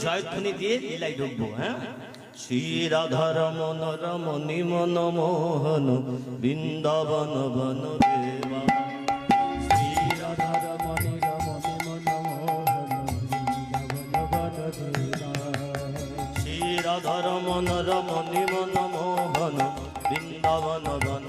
জয়ধ্বনি দিয়ে লীলায় ঢুকবো হ্যাঁ? শ্রী রাধার মন রমণী মন মোহন, বৃন্দাবন বন দেবা। শ্রী মন রমণী মন মোহন, বৃন্দাবন বন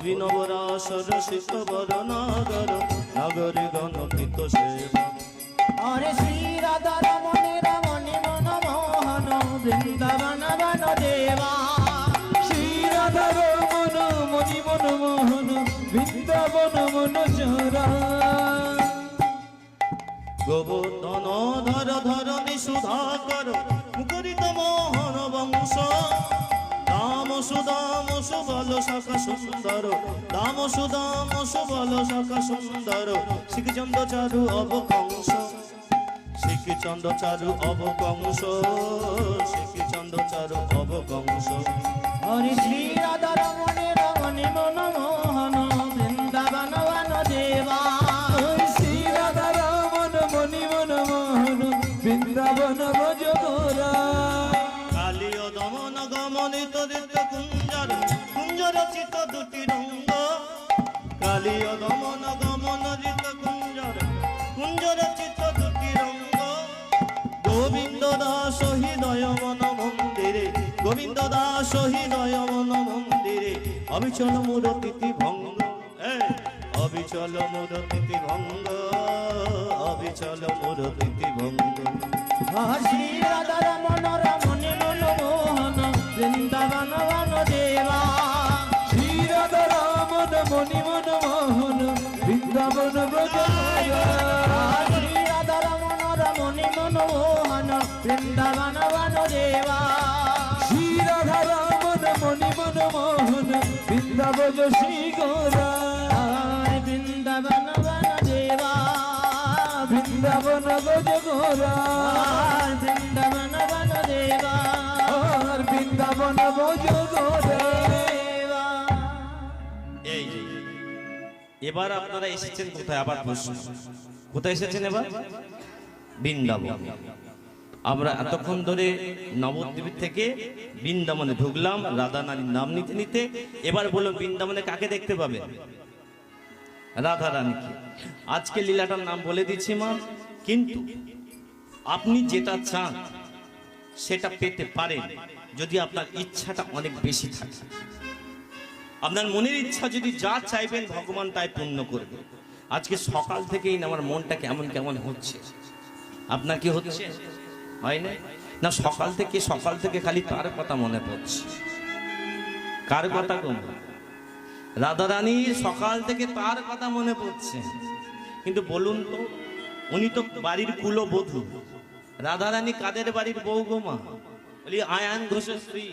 অভিনব রাসর শিখবর নাগর নগরে গণকৃত সেবা হরে শ্রী রাধা রমণী রমণী মন মোহন বৃন্দাবন বন দেবা। শ্রী রাধা রমন মণি মন মোহন বৃন্দাবন মন চরা গোবর্ধন ধর ধরণী সুধাকর মুখরিত মোহন বংশ। দাম সুদাম সুবল সখা সুন্দর। দাম সুদাম সুবল সখা সুন্দর। শ্রীচন্দ চারু অবকংস। শ্রীচন্দ চারু অবকংস। শ্রীচন্দ চারু অবকংস। হরি শ্রী রাধা রমণে রমণী মন গমনিত দিত কুঞ্জর কুঞ্জর চিত দুটি রঙ্গ। কালীয় দমন গমন দিত কুঞ্জর কুঞ্জর চিত দুটি রঙ্গ। গোবিন্দ দাস হৃদয় মন মন্দিরে, গোবিন্দ দাস হৃদয় মন মন্দিরে, অবিচল মূরতিথি ভঙ্গ। অবিচল মূরতিথি ভঙ্গ, অবিচল মূরতিথি ভঙ্গ। শ্রী রাধা রমণী বৃন্দাবন বন দেবা শ্রী রাধা রমন মণি মন মোহন বৃন্দাবন শ্রী গোরা বৃন্দাবন বন দেবা বৃন্দাবন ভজ গোরা বৃন্দাবন বন দেবা বৃন্দাবন গোরা এই এবার আপনারা এসেছেন কোথায়? আবার প্রশ্ন। কোথায় এসেছেন এবার? বৃন্দাবন। আমরা এতক্ষণ ধরে নবদ্বীপ থেকে বৃন্দাবনে ঢুকলাম রাধা নারীর নাম নিতে নিতে। এবার বলুন, বৃন্দাবনে কাকে দেখতে পাবে? রাধা রানীকে আজকে লীলাটার নাম বলে দিচ্ছি মা, কিন্তু আপনি যেটা চান, সেটা পেতে পারেন, যদি আপনার ইচ্ছাটা অনেক বেশি থাকে। আপনার মনের ইচ্ছা যদি যা চাইবেন, ভগবান তাই পূর্ণ করবে। আজকে সকাল থেকেই আমার মনটা কেমন কেমন হচ্ছে? আপনার কি হচ্ছে? হয় না না, সকাল থেকে সকাল থেকে খালি তার কথা মনে পড়ছে। কার কথা গো রাধারানী সকাল থেকে তার কথা মনে পড়ছে। কিন্তু বলুন তো, উনি তো বাড়ির কুলো কুলবধূ রাধারানী কাদের বাড়ির বউ গো মা? বলি, আয়ান ঘোষের স্ত্রী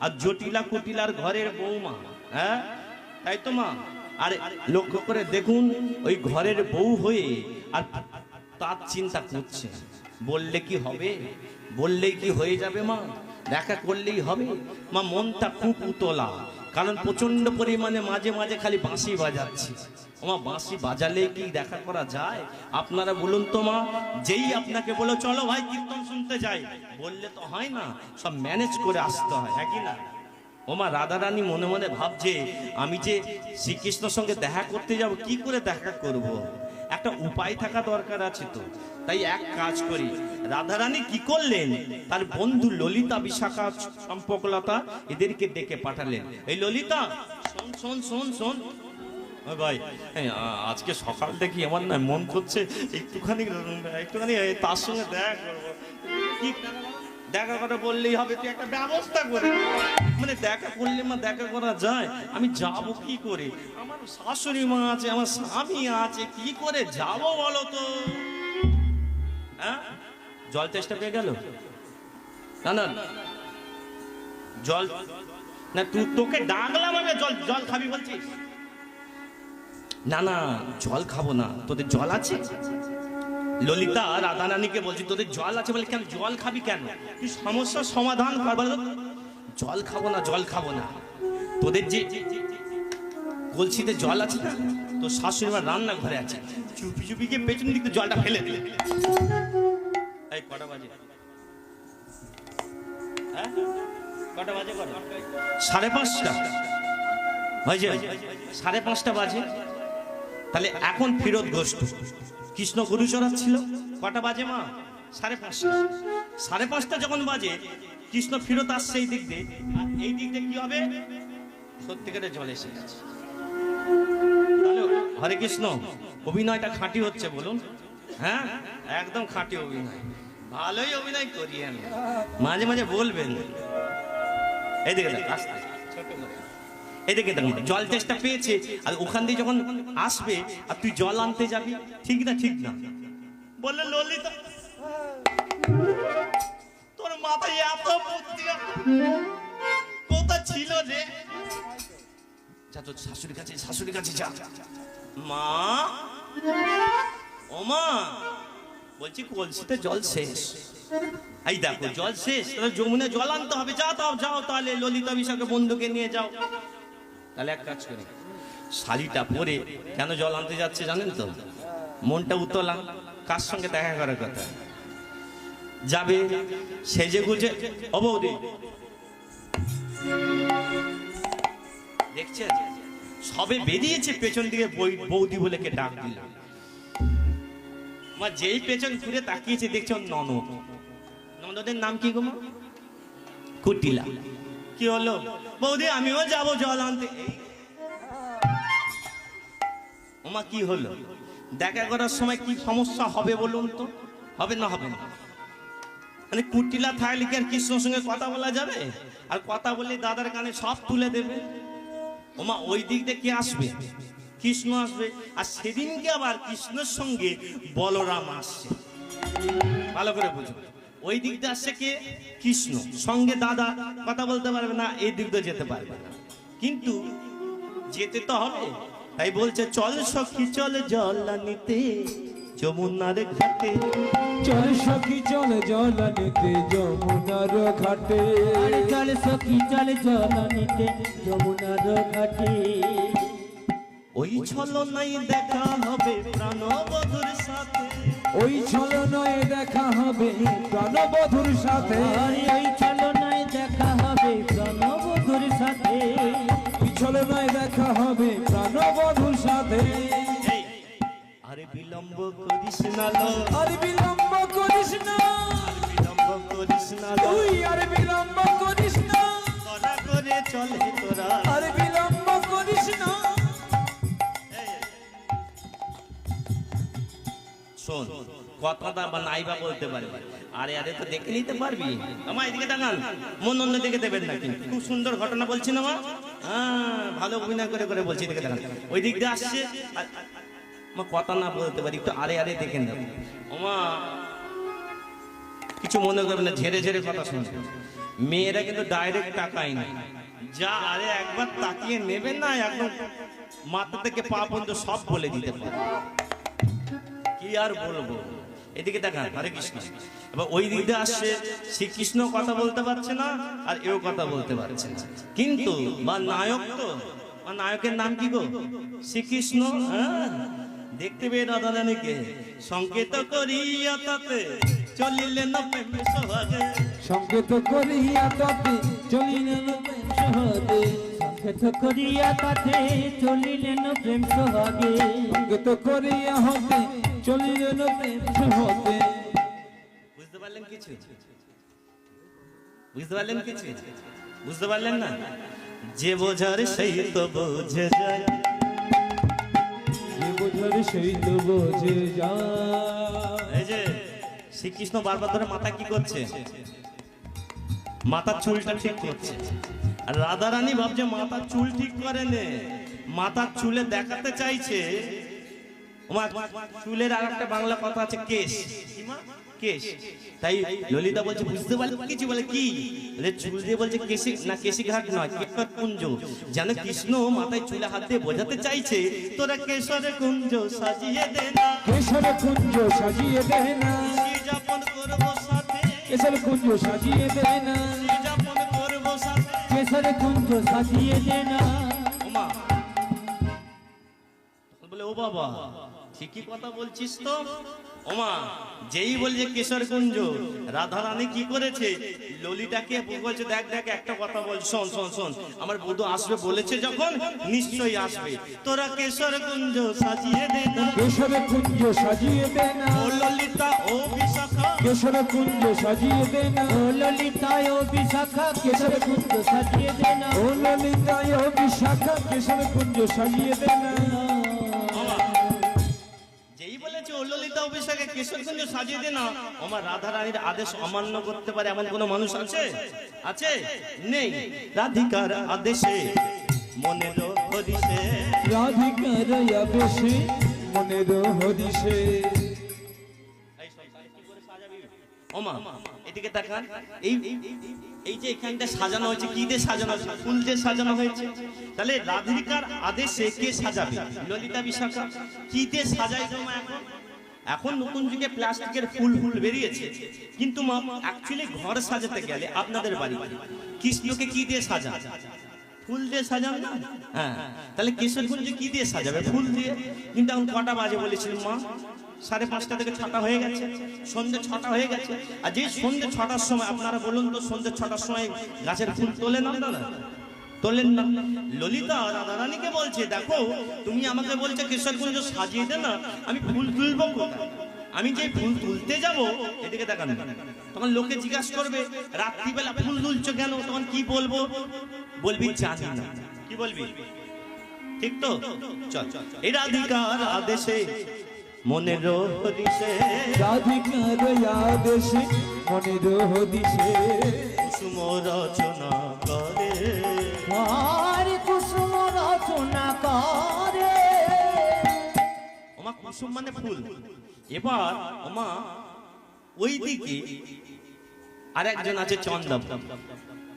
আর জটিলা কুটিলার ঘরের বৌমা হ্যাঁ? তাই তো মা? আর লক্ষ্য করে দেখুন, ওই ঘরের বউ হয়ে আর তার চিন্তা করছে বললে কি হবে? বললেই কি হয়ে যাবে মা? দেখা করলেই হবে। মা, মনটা খুব উতলা। কারণ প্রচণ্ড পরিমাণে মাঝে মাঝে খালি বাঁশি বাজাচ্ছে। ওমা বাঁশি বাজালে কি দেখা করা যায়? আপনারা বলুন তো মা, যেই আপনাকে বলো, চলো ভাই, কীর্তন শুনতে যাই। বললে তো হয় না, সব ম্যানেজ করে আসতে হয় হ্যাঁ কি না? ওমা রাধা রানী মনে মনে ভাবছে, আমি যে শ্রীকৃষ্ণর সঙ্গে দেখা করতে যাব, কি করে দেখা করব। একটা উপায় থাকা দরকার আছে তো। তাই এক কাজ করি। রাধারানী কি করলেন? তার বন্ধু ললিতা বিশাখা সম্পকলতা এদেরকে ডেকে পাঠালেন। এই ললিতা, শোন শোন শোন শোন। ভাই আজকে সকাল থেকে আমার না মন করছে একটুখানি একটুখানি তার সঙ্গে দেখা দেখা করা বললেই হবে, তুই একটা ব্যবস্থা করে মানে দেখা করলে মা, দেখা করা যায়। আমি যাব কি করে? আমার শাশুড়ি মা আছে, আমার স্বামী আছে, কি করে যাব বলো তো? হ্যাঁ জল চেষ্টা পেয়ে গেল? না না জল, না তুই তোকে ডাকলাম আমি, জল জল খাবি বলছিস? না না জল খাব না, তোদের জল আছে? ললিতা রাধা রাধারানীকে বলছি, তোদের জল আছে বলে কেন, জল খাবি কেন? তুই সমস্যার সমাধান কর জল খাব না, জল খাব না। তোদের যে কলসিতে জল আছে না তোর শাশুড়ি মা রান্না ঘরে আছে। চুপি চুপি গিয়ে পেছন দিক জলটা ফেলে দিলে। এই কটা বাজে? হ্যাঁ? কটা বাজে? সাড়ে পাঁচটা। হয়েছে? সাড়ে পাঁচটা বাজে। তাহলে এখন ফিরত গোষ্ঠ। কৃষ্ণ গুরু চড়াচ্ছিল কটা বাজে মা? সাড়ে পাঁচটা। সাড়ে পাঁচটা যখন বাজে, কৃষ্ণ ফিরত আসছে এই দিক দিয়ে। এই দিক দিয়ে কি হবে? সত্যিকারের জল এসে গেছে। হরে কৃষ্ণ, অভিনয়টা খাঁটি হচ্ছে বলুন। হ্যাঁ? একদম খাঁটি অভিনয়। ভালোই অভিনয় করি আমি। মাঝে মাঝে বলবেন। এদিকে দেখুন জল চেষ্টা পেয়েছে। আর ওখান দিয়ে যখন আসবে, আর তুই জল আনতে যাবি, ঠিক না ঠিক না? বললে ললিতা, তোর মাথায় এত বুদ্ধি, কোথা ছিল রে? যা তোর শাশুড়ির কাছে শাশুড়ির কাছে যা। মা? ও মা? বলছি কলসিতে জল শেষ। এই দেখো, জল শেষ। তাহলে যমুনে জল আনতে হবে। যা তাও যাও তাহলে ললিতা বিশাকে বন্ধুকে নিয়ে যাও। তাহলে এক কাজ করি। শাড়িটা পরে কেন জল আনতে যাচ্ছে জানেন তো? মনটা উতলা। কার সঙ্গে দেখা করার কথা? যাবে, সেজে গুজে। বৌদি। দেখছেন? সবে বেরিয়েছে পেছন দিকে বৌদি বলে কে ডাক দিল। মা, যেই পেছন ঘুরে তাকিয়েছে, দেখছে ননদ। ননদের নাম কি গো কুটিলা। কি হলো? বৌদি, আমিও যাব জল আনতে। ওমা কি হলো? দেখা করার সময় কি সমস্যা হবে বলুন তো? হবে না হবে না। মানে কুটিলা থাকলে কি আর কৃষ্ণর সঙ্গে কথা বলা যাবে? আর কথা বললে দাদার কানে সব তুলে দেবে? ওমা, ওই দিক দিয়ে কে আসবে? কৃষ্ণ আসবে। আর সেদিনকে আবার কৃষ্ণের সঙ্গে বলরাম আসছে। ভালো করে বুঝো। ওই দিক দিয়ে আসছে কে? কৃষ্ণ। সঙ্গে দাদা, কথা বলতে পারবে না, এই দিক দিয়ে যেতে পারবে না। কিন্তু যেতে তো হবে। তাই বলছে, চল সখী, চল জল নিতে যমুনার ঘাটে। চল সখী চল জল নিতে যমুনার ঘাটে। আরে চল সখী চল জল নিতে যমুনার ঘাটে। ওই ছলো নাই দেখা হবে প্রাণবধুর সাথে। ওই ছল ছলনায় দেখা হবে প্রাণবধুর সাথে। আরে ওই করিস না লো আর বিলম্ব করিস না। বিলম্ব করিস না। তুই আর বিলম্ব করিস না। করা করে চলে তোরা। আর বিলম্ব করিস না। শোন কথাটা বা নাইবা বলতে পারবি। আরে আরে তো দেখে নিতে পারবি। আমার এদিকে দেখান মন অন্য দিকে দেবেন না কিন্তু। খুব সুন্দর ঘটনা বলছি না মা? হ্যাঁ ভালো অভিনয় করে করে বলছি এদিকে দেখান ওই দিক দিয়ে আসছে। কথা না বলতে পারি একটু আরে আরে দেখে নেব ওমা কিছু মনে করবে না ঝেড়ে ঝেড়ে কথা শুনবে মেয়েরা কিন্তু ডাইরেক্ট টাকাই না যা আরে একবার তাকিয়ে নেবেন না একদম মাথা থেকে পা পর্যন্ত সব বলে দিতে পারে কি আর বলব এদিকে দেখা হরে কৃষ্ণ এবার ওই দিক আসছে শ্রীকৃষ্ণ কথা বলতে পারছে না আর এও কথা বলতে পারছে না কিন্তু বা নায়ক তো নায়কের নাম কি গো শ্রীকৃষ্ণ হ্যাঁ দেখতে পেয়ে রাধা রানীকে সংকেত করিয়া তাতে চলিলেন প্রেমে সোহাগে। সংকেত করিয়া তাতে চলিলেন সহদে সংকেত করিয়া তাতে চলিলেন প্রেম সোহাগে। সংকেত করিয়া হতে চলিলেন প্রেম হতে বুঝতে পারলেন কিছু বুঝতে পারলেন কিছু বুঝতে পারলেন না? যে বোঝার সেই তো বোঝে যায়। সেই তো বোঝে যা এই যে, শ্রীকৃষ্ণ বারবার ধরে মাথা কি করছে? মাথার চুলটা ঠিক করছে। আর রাধা রানী ভাবছে মাথার চুল ঠিক করে নে। মাথার চুলে দেখাতে চাইছে। চুলের আর একটা বাংলা কথা আছে, কেশ? কেশ। তাই ললিতা বলছে বুঝতে পারলে কিছু বলে কি? চুল দিয়ে বলছে কেশি না কেশি ঘাট নয় কেশর কুঞ্জ। যেন কৃষ্ণ মাথায় চুলে হাত দিয়ে বোঝাতে চাইছে তোরা কেশরে কুঞ্জ সাজিয়ে দে না। কেশর কুঞ্জ সাজিয়ে দে না। যাপন করব সাথে। কেশর কুঞ্জ সাজিয়ে দে না। যাপন করব সাথে। কেশর কুঞ্জ সাজিয়ে দে না। বলে ও বাবা ঠিকই কথা বলছিস তো। ওমা যেই বলছে কেশর কুঞ্জ রাধা রানী কি করেছে? ললিতাকে বলছে দেখ দেখ একটা কথা বল শোন শোন শোন। আমার বধূ আসবে বলেছে যখন নিশ্চয়ই আসবে। তোরা কেশর কুঞ্জ সাজিয়ে দে না। কেশর কুঞ্জ সাজিয়ে দে না। ও ললিতা ও বিশাখা। কেশর কুঞ্জ সাজিয়ে দে না। ও ললিতায় ও বিশাখা। কেশর কুঞ্জ সাজিয়ে দে না। ও ললিতায় ও বিশাখা। কেশর কুঞ্জ সাজিয়ে দে না। কেশরগঞ্জ সাজিয়ে দে না। আমার রাধা রানীর আদেশ অমান্য করতে পারে এমন কোন মানুষ আছে? আছে? নেই। রাধিকার আদেশে মনে হরিষে রাধিকার আবেশে মনের হরিষে ওমা এদিকে তাকান। এই এই যে এখানটা সাজানো হয়েছে কি দিয়ে সাজানো হয়েছে? ফুল দিয়ে সাজানো হয়েছে। তাহলে রাধিকার আদেশে কে সাজাবে? ললিতা বিশাখা। কি দিয়ে সাজাই তোমা এখন? এখন নতুন যুগে প্লাস্টিকের ফুল ফুল বেরিয়েছে। কিন্তু মা অ্যাকচুয়ালি ঘর সাজাতে গেলে আপনাদের বাড়ি, কৃষ্ণকে কি দিয়ে সাজা ফুল দিয়ে সাজান না? হ্যাঁ তাহলে কিশোরগঞ্জে কি দিয়ে সাজাবে? ফুল দিয়ে। কিন্তু এখন কটা বাজে বলেছিলেন মা, সাড়ে পাঁচটা থেকে ছটা হয়ে গেছে, সন্ধ্যে ছটা হয়ে গেছে। আর যে সন্ধ্যে ছটার সময়, আপনারা বলুন তো সন্ধ্যে ছটার সময় গাছের ফুল তোলেন আপনারা? তোলেন না। ললিতা রাধারানীকে বলছে দেখো তুমি আমাকে বলছো কিশোরগঞ্জ সাজিয়ে দে না আমি ফুল তুলবো কোথায়? আমি যে ফুল তুলতে যাব এদিকে দেখান। তখন লোকে জিজ্ঞাসা করবে রাত্রিবেলা ফুল তুলছো কেন? তখন কি বলব? বলবি জানি না। কি বলবি? ঠিক তো? চল। এই রাধিকার আদেশে মনের হরিষে রাধিকার আবেশে মনের হরিষে কুসুম রচনা ওমা কুসুম মানে ফুল। এবার ওমা আছে চন্দব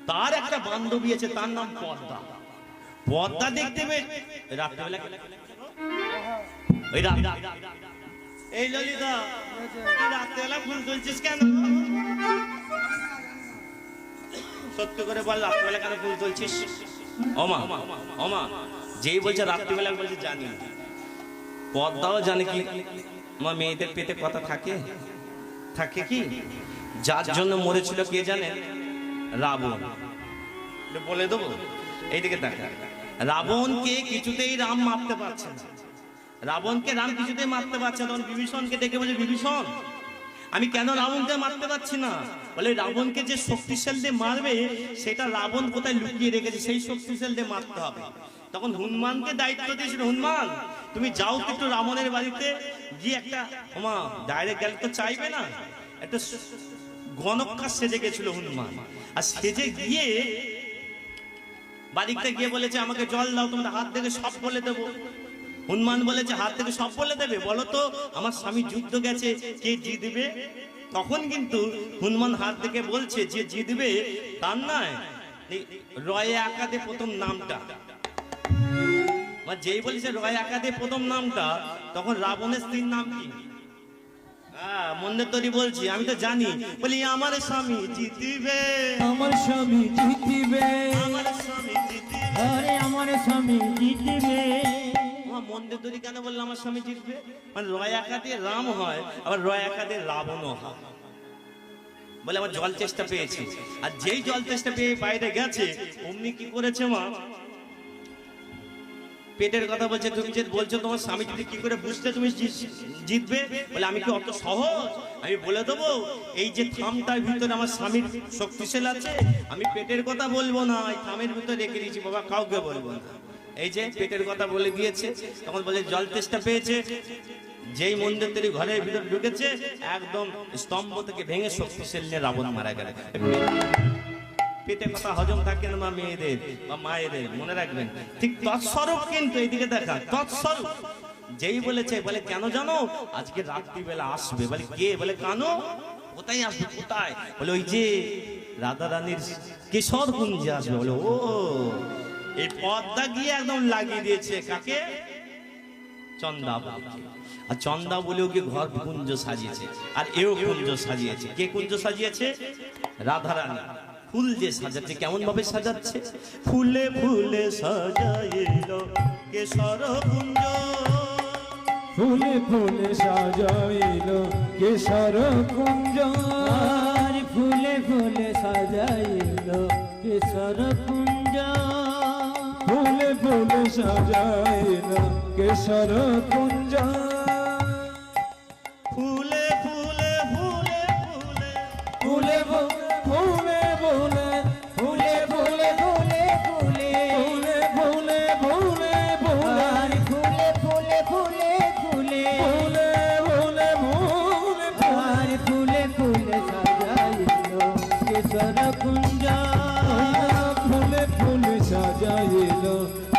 তার একটা বান্ধবী আছে তার নাম পদ্মা। পদ্মা দেখতে পেয়ে রাত্রেবেলা ওই রাত। এই ললিতা রাত্রেবেলা ফুল তুলছিস কেন? সত্য করে বল রাত্রেবেলা কেন ফুল তুলছিস ওমা ওমা যেই বলছে রাত্রিবেলা বলছে জানি না। পদ্মাও জানে কি? আমার মেয়েদের পেটে কথা থাকে? থাকে কি? যার জন্য মরেছিল কে জানে? রাবণ। বলে দেবো? এইদিকে দেখা। রাবণকে কিছুতেই রাম মারতে পারছে না। রাবণকে রাম কিছুতেই মারতে পারছে তখন বিভীষণকে ডেকে বলে, বিভীষণ, আমি কেন রাবণকে মারতে পারছি না? বলে, রাবণকে যে শক্তিশাল মারবে, সেটা রাবণ কোথায় লুকিয়ে রেখেছে? সেই শক্তিশাল মারতে হবে। তখন হনুমানকে দায়িত্ব দিয়েছিল। হনুমান, তুমি যাও একটু রামনের বাড়িতে, গিয়ে একটা, ওমা ডাইরেক্ট গেলে তো চাইবে না। একটা গণকা সেজে গেছিল হনুমান। আর সেজে গিয়ে বাড়িতে গিয়ে বলেছে, আমাকে জল দাও তোমরা হাত থেকে সব বলে দেবো। হনুমান বলেছে, হাত থেকে সব বলে দেবে? বলো তো, আমার স্বামী যুদ্ধ গেছে, কে জিতবে তখন কিন্তু হনুমান হাত থেকে বলছে, যে জিতবে, তার নয় রয়ে আকাদে প্রথম নামটা। মানে যেই বলেছে রয় আকাদে প্রথম নামটা তখন রাবণের স্ত্রীর নাম কি? হ্যাঁ মন্দের তরি বলছি আমি তো জানি। বলি আমার স্বামী জিতিবে। আমার স্বামী জিতিবে। আমার স্বামী জিতিবে। হরে আমার স্বামী জিতবে। মন্দের তরি কেন বলল আমার স্বামী জিতবে? মানে রয় একাতে রাম হয় আবার রয় একাতে রাবণও হয়। বলে আমার জল চেষ্টা পেয়েছি। আর যেই জল চেষ্টা পেয়ে বাইরে গেছে অমনি কি করেছে মা? পেটের কথা বলছে, তুমি যে বলছো তোমার স্বামী যদি কি করে বুঝতে তুমি জিতবে? বলে, আমি কি অত সহজ? আমি বলে দেবো, এই যে থামটার ভিতরে আমার স্বামীর শক্তিশাল আছে, আমি পেটের কথা বলব না, এই থামের ভিতরে রেখে দিয়েছি, বাবা, কাউকে বলব না। এই যে পেটের কথা বলে দিয়েছে, তখন বলে, জল তেষ্টা পেয়েছে, যেই মন্দির তৈরি ঘরের ভিতরে ঢুকেছে, একদম স্তম্ভ থেকে ভেঙে শক্তিশাল নিয়ে রাবণ মারা গেল। পেটে কথা হজম থাকে না মা মেয়েদের, বা মায়েদের, মনে রাখবেন। ঠিক তৎস্বরূপ কিন্তু এইদিকে দেখা, তৎস্বরূপ। যেই বলেছে, বলে, কেন জানো? আজকে রাত্রিবেলা আসবে। বলে, কে? বলে, কানো? কোথায় আসবে? কোথায়? বলে, ওই যে রাধা রানীর কেশর কুঞ্জে আসবে। বলে, ও, এই পদ্মা গিয়ে একদম লাগিয়ে দিয়েছে কাকে? চন্দা আর চন্দা বলেও কি ঘর কুঞ্জ সাজিয়েছে? আর এও কুঞ্জ সাজিয়েছে। কে কুঞ্জ সাজিয়েছে? রাধারানী। ফুল যে সাজাচ্ছে কেমন ভাবে সাজাচ্ছে? ফুলে ফুলে সাজাইল কেশর কুঞ্জ। ফুলে ফুলে সাজাইল কেশর কুঞ্জ। আর ফুলে ফুলে সাজাইল কেশর কুঞ্জ। ফুলে ফুলে সাজাইল কেশর কুঞ্জ।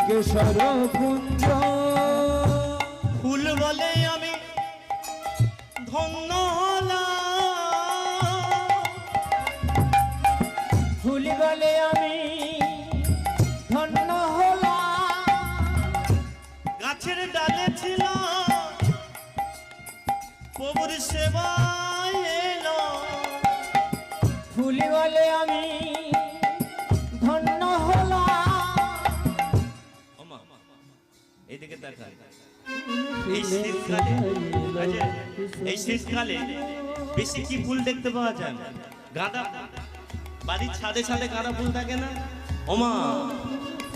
কেশর কুঞ্জ ফুল বলে আমি ধন্য ফুল বলে আমি ধন্য হলাম। গাছের ডালে ছিল প্রভুর এলো। ফুল বলে আমি এইদিকে দেখা এই শীতকালে আচ্ছা, এই শীতকালে বেশি কি ফুল দেখতে পাওয়া যায়? গাঁদা বাড়ির ছাদে ছাদে গাঁদা ফুল থাকে না? ওমা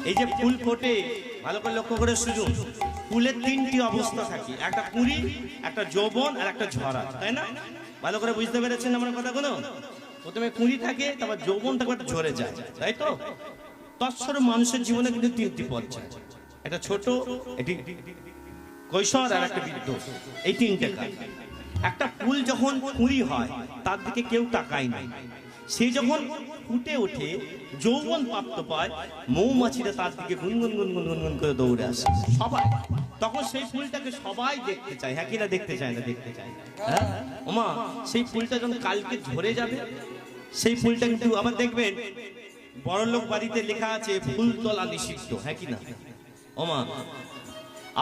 এই যে ফুল ফোটে ভালো করে লক্ষ্য করে সুযোগ ফুলের তিনটি অবস্থা থাকে একটা কুড়ি একটা যৌবন আর একটা ঝরা তাই না? ভালো করে বুঝতে পেরেছেন আমার কথাগুলো? প্রথমে কুড়ি থাকে তারপর যৌবন তারপর ঝরে যায় তাই তো? তৎসর মানুষের জীবনে কিন্তু তিনটি পর্যায় একটা ছোট এটি কৈশোর আর একটা বৃদ্ধ এই তিনটে একটা ফুল যখন কুঁড়ি হয়, তার দিকে কেউ তাকায় না। সে যখন ফুটে ওঠে, যৌবন প্রাপ্ত পায়, মৌমাছিরা তার দিকে গুনগুন গুনগুন গুনগুন করে দৌড়ে আসে। সবাই। তখন সেই ফুলটাকে সবাই দেখতে চায়। হ্যাঁ কিনা দেখতে চায় না? দেখতে চায়। হ্যাঁ? ওমা, সেই ফুলটা যখন কালকে ঝরে যাবে, সেই ফুলটা কিন্তু আবার দেখবেন, বড়লোক বাড়িতে লেখা আছে ফুল তোলা নিষিদ্ধ। হ্যাঁ কিনা ওমা,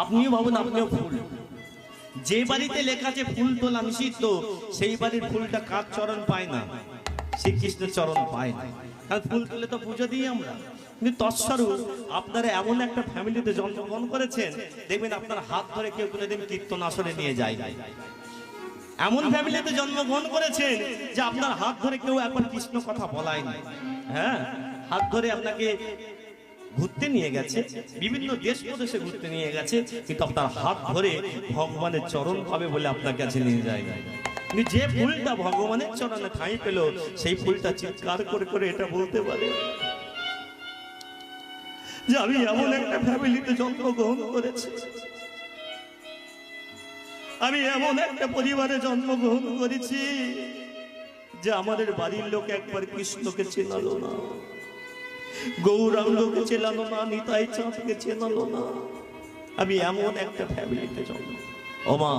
আপনিও ভাবুন, আপনিও ফুল। যে বাড়িতে লেখা আছে, ফুল তোলা নিষিদ্ধ সেই বাড়ির ফুলটা কার চরণ পায় না? শ্রীকৃষ্ণের চরণ পায় না। কারণ ফুল তুলে তো পুজো দিই আমরা। কিন্তু তৎস্বরূপ, আপনারা এমন একটা ফ্যামিলিতে জন্মগ্রহণ করেছেন, দেখবেন আপনার হাত ধরে কেউ কোনোদিন কীর্তন আসরে নিয়ে যায় না। এমন ফ্যামিলিতে জন্মগ্রহণ করেছেন যে আপনার হাত ধরে কেউ একবার কৃষ্ণ কথা বলায়নি হ্যাঁ? হাত ধরে আপনাকে ঘুরতে নিয়ে গেছে, বিভিন্ন দেশ প্রদেশে ঘুরতে নিয়ে গেছে, কিন্তু আপনার হাত ধরে ভগবানের চরণ পাবে বলে আপনার কাছে নিয়ে যায়। যে ফুলটা ভগবানের চরণে ঠাঁই পেল, সেই ফুলটা চিৎকার করে করে এটা বলতে পারে। যে আমি এমন একটা ফ্যামিলিতে জন্মগ্রহণ করেছি। আমি এমন একটা পরিবারে জন্মগ্রহণ করেছি যে আমাদের বাড়ির লোক একবার কৃষ্ণকে চেনালো না। গৌরাঙ্গকে চেনালো না নিতাই চাঁদকে চেনালো না। আমি এমন একটা ফ্যামিলিতে জন্ম। ওমা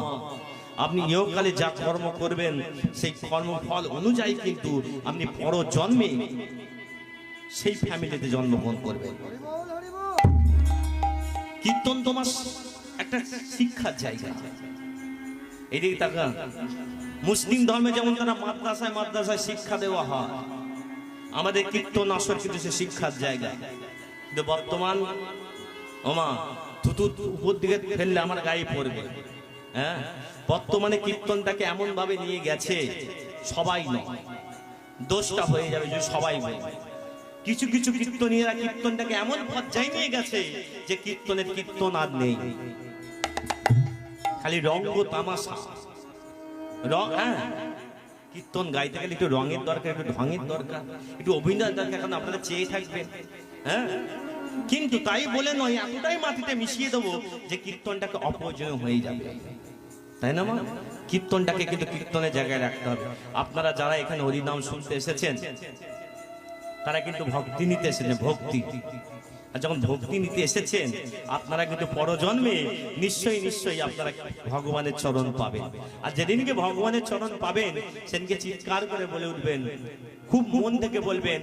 আপনি ইহকালে যা কর্ম করবেন, সেই কর্মফল অনুযায়ী কিন্তু আপনি পর জন্মে সেই ফ্যামিলিতে জন্মগ্রহণ করবেন। কীর্তন তোমার একটা শিক্ষার জায়গা। এদিকে তাকা মুসলিম ধর্মে যেমন তারা মাদ্রাসায় মাদ্রাসায় শিক্ষা দেওয়া হয় আমাদের কীর্তন আসর কিন্তু সে শিক্ষার জায়গা। কিন্তু বর্তমান, ওমা, থুতু উপর দিকে ফেললে আমার গায়ে পড়বে। হ্যাঁ? বর্তমানে কীর্তনটাকে এমন ভাবে নিয়ে গেছে, সবাই নয়। দোষটা হয়ে যাবে যদি সবাই বলবে কিছু কিছু কীর্তনীয়রা কীর্তনটাকে এমন পর্যায়ে নিয়ে গেছে যে কীর্তনের কীর্তন আর নেই। খালি রঙ্গ তামাশা। রং হ্যাঁ? কীর্তন গাইতে গেলে একটু রঙের দরকার, একটু ঢঙের দরকার, একটু অভিনয়ের দরকার এখন আপনারা চেয়ে থাকবেন হ্যাঁ? কিন্তু তাই বলে নয়, এতটাই মাটিতে মিশিয়ে দেবো যে কীর্তনটাকে অপ্রয়োজনীয় হয়ে যাবে। তাই না, মা? কীর্তনটাকে কিন্তু কীর্তনের জায়গায় রাখতে হবে। আপনারা যারা এখানে হরিনাম শুনতে এসেছেন, তারা কিন্তু ভক্তি নিতে এসেছেন, ভক্তি। আর যখন ভক্তি নিতে এসেছেন আপনারা কিন্তু পরজন্মে নিশ্চয়ই নিশ্চয়ই আপনারা ভগবানের চরণ পাবেন। আর যেদিনকে ভগবানের চরণ পাবেন সেদিনকে চিৎকার করে বলে উঠবেন খুব মন থেকে বলবেন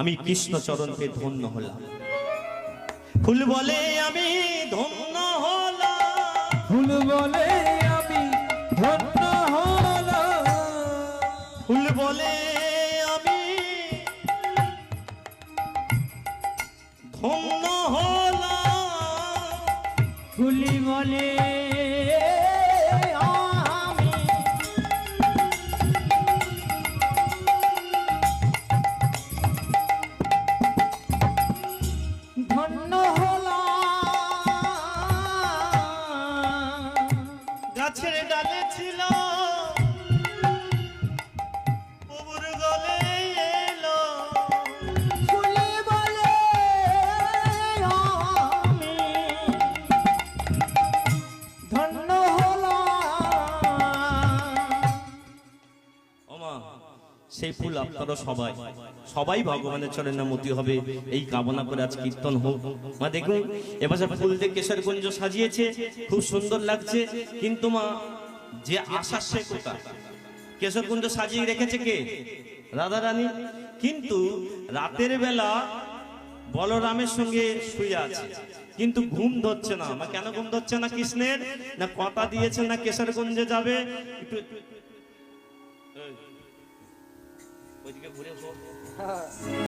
আমি কৃষ্ণ চরণ পেয়ে ধন্য হলাম। ফুল বলে আমি ধন্য হলাম। ফুল বলে আমি ধন্য হলাম। ফুল বলে ধন্য হলাম ফুলি বলে সেই ফুল আপনারা সবাই। সবাই। ভগবানের চরণে মতি হবে। এই কামনা করে আজ কীর্তন হোক। মা দেখুন এবার ফুল দিয়ে কেশরগঞ্জ সাজিয়েছে। খুব সুন্দর লাগছে। কিন্তু মা যে আশা সে কোথা কেশরগঞ্জ সাজিয়ে রেখেছে কে? রাধা রানী। কিন্তু রাতের বেলা বলরামের সঙ্গে শুয়ে আছে। কিন্তু ঘুম ধরছে না। কেন ঘুম ধরছে না কৃষ্ণের? না কথা দিয়েছে না কেশরগঞ্জে যাবে? একটু ওইদিকে ঘুরে